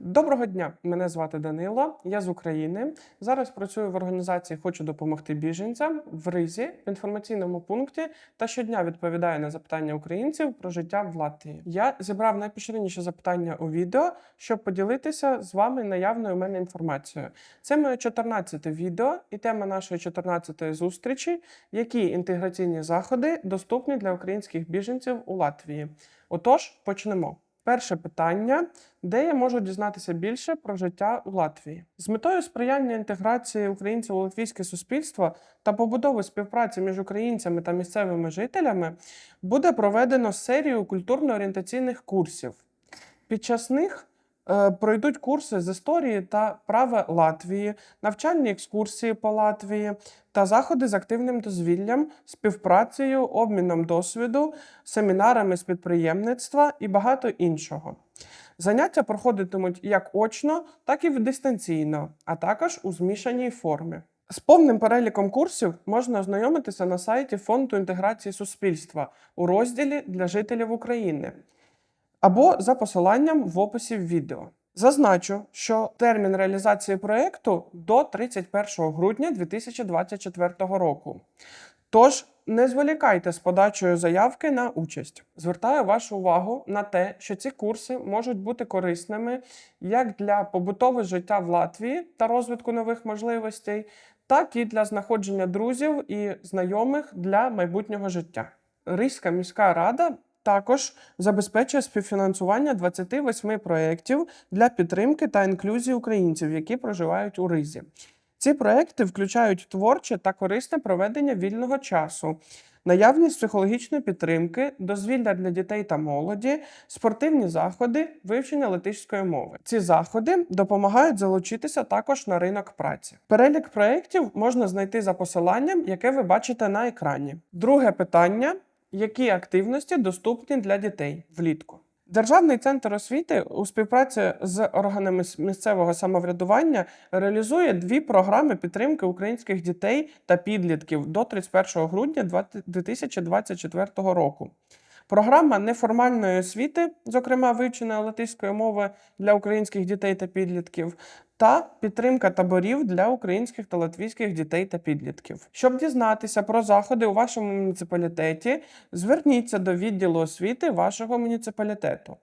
Доброго дня! Мене звати Данило, я з України. Зараз працюю в організації Хочу допомогти біженцям в Ризі в інформаційному пункті та щодня відповідаю на запитання українців про життя в Латвії. Я зібрав найпоширеніші запитання у відео, щоб поділитися з вами наявною у мене інформацією. Це моє 14-те відео і тема нашої 14-ї зустрічі, які інтеграційні заходи доступні для українських біженців у Латвії. Отож, почнемо. Перше питання: де я можу дізнатися більше про життя у Латвії? З метою сприяння інтеграції українців у латвійське суспільство та побудови співпраці між українцями та місцевими жителями буде проведено серію культурно-орієнтаційних курсів. Під час них пройдуть курси з історії та права Латвії, навчальні екскурсії по Латвії та заходи з активним дозвіллям, співпрацею, обміном досвіду, семінарами з підприємництва і багато іншого. Заняття проходитимуть як очно, так і дистанційно, а також у змішаній формі. З повним переліком курсів можна ознайомитися на сайті Фонду інтеграції суспільства у розділі для жителів України або за посиланням в описі відео. Зазначу, що термін реалізації проєкту до 31 грудня 2024 року. Тож не зволікайте з подачею заявки на участь. Звертаю вашу увагу на те, що ці курси можуть бути корисними як для побутового життя в Латвії та розвитку нових можливостей, так і для знаходження друзів і знайомих для майбутнього життя. Ризька міська рада також забезпечує співфінансування 28 проєктів для підтримки та інклюзії українців, які проживають у Ризі. Ці проекти включають творче та корисне проведення вільного часу, наявність психологічної підтримки, дозвілля для дітей та молоді, спортивні заходи, вивчення латишської мови. Ці заходи допомагають залучитися також на ринок праці. Перелік проєктів можна знайти за посиланням, яке ви бачите на екрані. Друге питання: які активності доступні для дітей влітку? Державний центр освіти у співпраці з органами місцевого самоврядування реалізує дві програми підтримки українських дітей та підлітків до 31 грудня 2024 року. Програма неформальної освіти, зокрема вивчення латиської мови для українських дітей та підлітків, та підтримка таборів для українських та латвійських дітей та підлітків. Щоб дізнатися про заходи у вашому муніципалітеті, зверніться до відділу освіти вашого муніципалітету.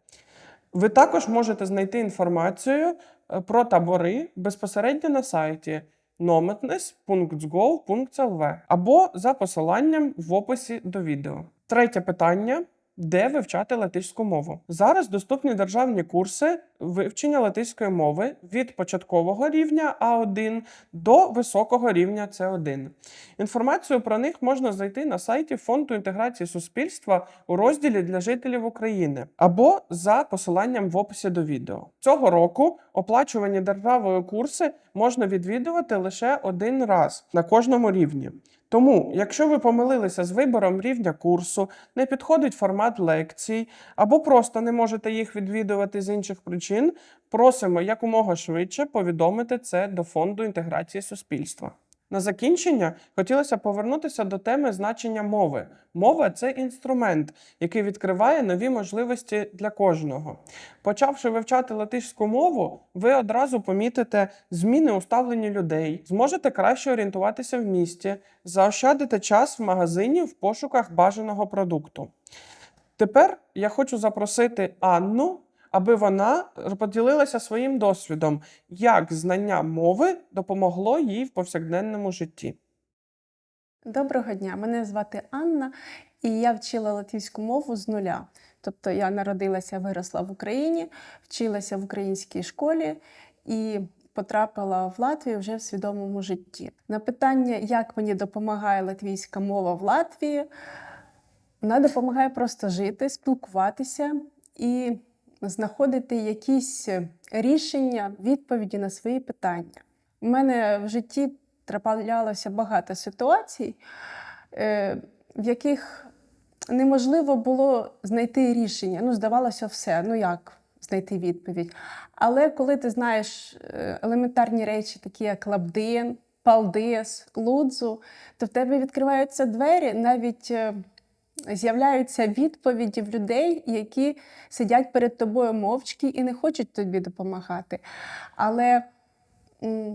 Ви також можете знайти інформацію е, про табори безпосередньо на сайті nometnes.gov.lv або за посиланням в описі до відео. Третє питання. Де вивчати латиську мову? Зараз доступні державні курси вивчення латиської мови від початкового рівня А1 до високого рівня С1. Інформацію про них можна знайти на сайті Фонду інтеграції суспільства у розділі для жителів України або за посиланням в описі до відео. Цього року оплачувані державою курси можна відвідувати лише один раз на кожному рівні. Тому, якщо ви помилилися з вибором рівня курсу, не підходить формат лекцій, або просто не можете їх відвідувати з інших причин, просимо якомога швидше повідомити це до Фонду інтеграції суспільства. На закінчення хотілося повернутися до теми значення мови. Мова це інструмент, який відкриває нові можливості для кожного. Почавши вивчати латишську мову, ви одразу помітите зміни у ставленні людей, зможете краще орієнтуватися в місті, заощадите час в магазині в пошуках бажаного продукту. Тепер я хочу запросити Анну, аби вона поділилася своїм досвідом, як знання мови допомогло їй в повсякденному житті. Доброго дня, мене звати Анна, і я вчила латвійську мову з нуля. Тобто я народилася, виросла в Україні, вчилася в українській школі і потрапила в Латвію вже в свідомому житті. На питання, як мені допомагає латвійська мова в Латвії, вона допомагає просто жити, спілкуватися і знаходити якісь рішення, відповіді на свої питання. У мене в житті траплялося багато ситуацій, е, в яких неможливо було знайти рішення. Ну, здавалося, все. Ну як знайти відповідь? Але коли ти знаєш е, елементарні речі, такі як лабдин, палдис, лудзу, то в тебе відкриваються двері навіть. З'являються відповіді в людей, які сидять перед тобою мовчки і не хочуть тобі допомагати. Але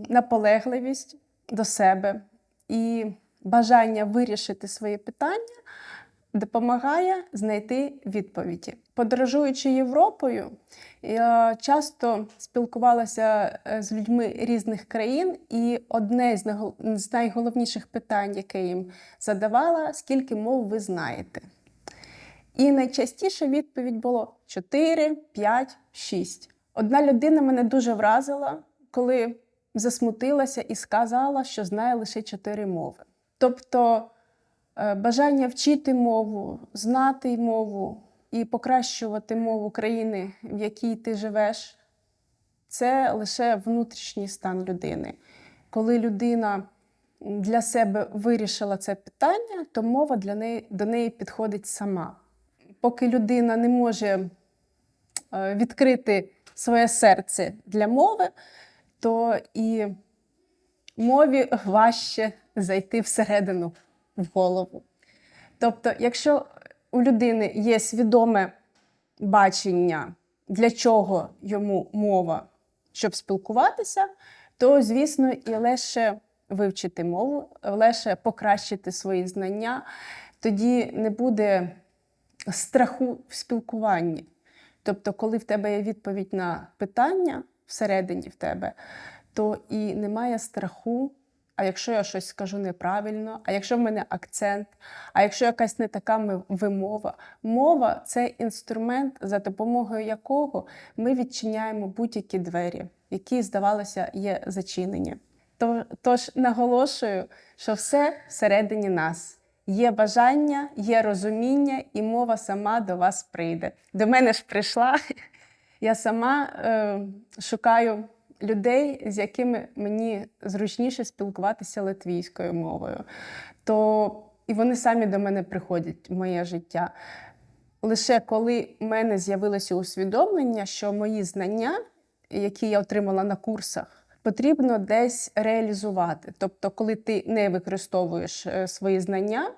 наполегливість до себе і бажання вирішити свої питання допомагає знайти відповіді. Подорожуючи Європою, я часто спілкувалася е, з людьми різних країн, і одне з найголовніших питань, яке їм задавала, скільки мов ви знаєте. І найчастіше відповідь було 4, 5, 6. Одна людина мене дуже вразила, коли засмутилася і сказала, що знає лише 4 мови. Тобто е, бажання вчити мову, знати мову і покращувати мову країни, в якій ти живеш, це лише внутрішній стан людини. Коли людина для себе вирішила це питання, то мова для неї, до неї підходить сама. Поки людина не може е, відкрити своє серце для мови, то і мові важче зайти всередину в голову. Тобто, якщо у людини є свідоме бачення, для чого йому мова, щоб спілкуватися, то, звісно, і легше вивчити мову, легше покращити свої знання, тоді не буде страху в спілкуванні. Тобто, коли в тебе є відповідь на питання всередині в тебе, то і немає страху. А якщо я щось скажу неправильно, а якщо в мене акцент, а якщо якась не така вимова, мова це інструмент, за допомогою якого ми відчиняємо будь-які двері, які, здавалося, є зачинені. Тож наголошую, що все всередині нас. Є бажання, є розуміння, і мова сама до вас прийде. До мене ж прийшла. Я сама е, шукаю людей, з якими мені зручніше спілкуватися латвійською мовою. То і вони самі до мене приходять в моє життя. Лише коли в мене з'явилося усвідомлення, що мої знання, які я отримала на курсах, потрібно десь реалізувати. Тобто, коли ти не використовуєш е, свої знання,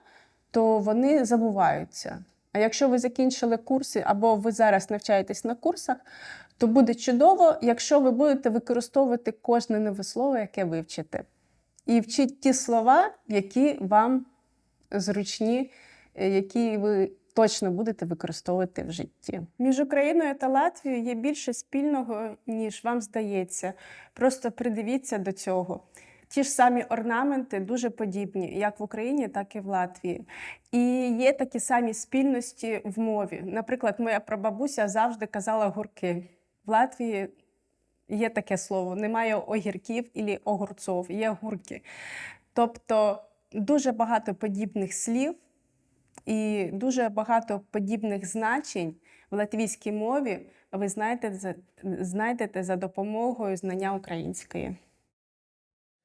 то вони забуваються. А якщо ви закінчили курси або ви зараз навчаєтесь на курсах, то буде чудово, якщо ви будете використовувати кожне нове слово, яке вивчите. І вчіть ті слова, які вам зручні, е, які ви точно будете використовувати в житті. Між Україною та Латвією є більше спільного, ніж вам здається. Просто придивіться до цього. Ті ж самі орнаменти дуже подібні, як в Україні, так і в Латвії. І є такі самі спільності в мові. Наприклад, моя прабабуся завжди казала гурки. В Латвії є таке слово: немає огірків і огурцов, є гурки. Тобто дуже багато подібних слів і дуже багато подібних значень в латвійській мові ви знайдете, знайдете за допомогою знання української.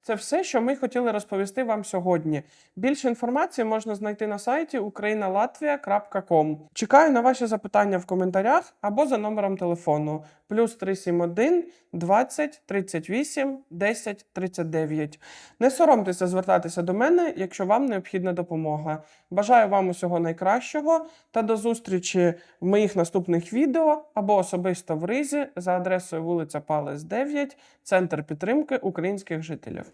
Це все, що ми хотіли розповісти вам сьогодні. Більше інформації можна знайти на сайті ukrainalatvia.com. Чекаю на ваші запитання в коментарях або за номером телефону плюс 371 20 38 10 39. Не соромтеся звертатися до мене, якщо вам необхідна допомога. Бажаю вам усього найкращого та до зустрічі в моїх наступних відео або особисто в Ризі за адресою вулиця Палес 9, Центр підтримки українських жителів.